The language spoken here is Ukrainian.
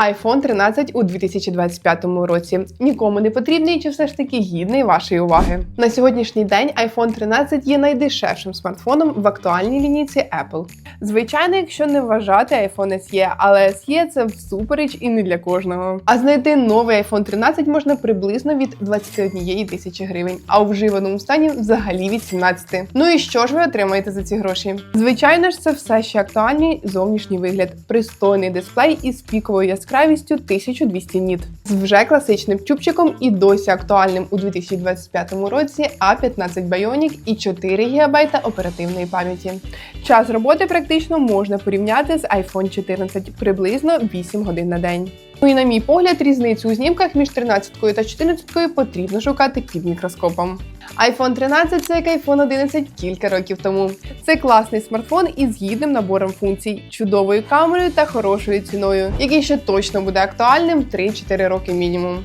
iPhone 13 у 2025 році. Нікому не потрібний чи все ж таки гідний вашої уваги. На сьогоднішній день iPhone 13 є найдешевшим смартфоном в актуальній лінійці Apple. Звичайно, якщо не вважати iPhone SE, але SE це всупереч і не для кожного. А знайти новий iPhone 13 можна приблизно від 21 тисячі гривень, а у вживаному стані взагалі від 17. Ну і що ж ви отримаєте за ці гроші? Звичайно ж, це все ще актуальний зовнішній вигляд, пристойний дисплей із піковою яскравістю 1200 ніт, з вже класичним чубчиком і досі актуальним у 2025 році А15 Bionic і 4 ГБ оперативної пам'яті. Час роботи практично можна порівняти з iPhone 14 приблизно 8 годин на день. Ну і на мій погляд, різницю у знімках між 13 та 14 потрібно шукати під мікроскопом. iPhone 13 це як iPhone 11 кілька років тому. Це класний смартфон із гідним набором функцій, чудовою камерою та хорошою ціною, який ще точно буде актуальним 3-4 роки мінімум.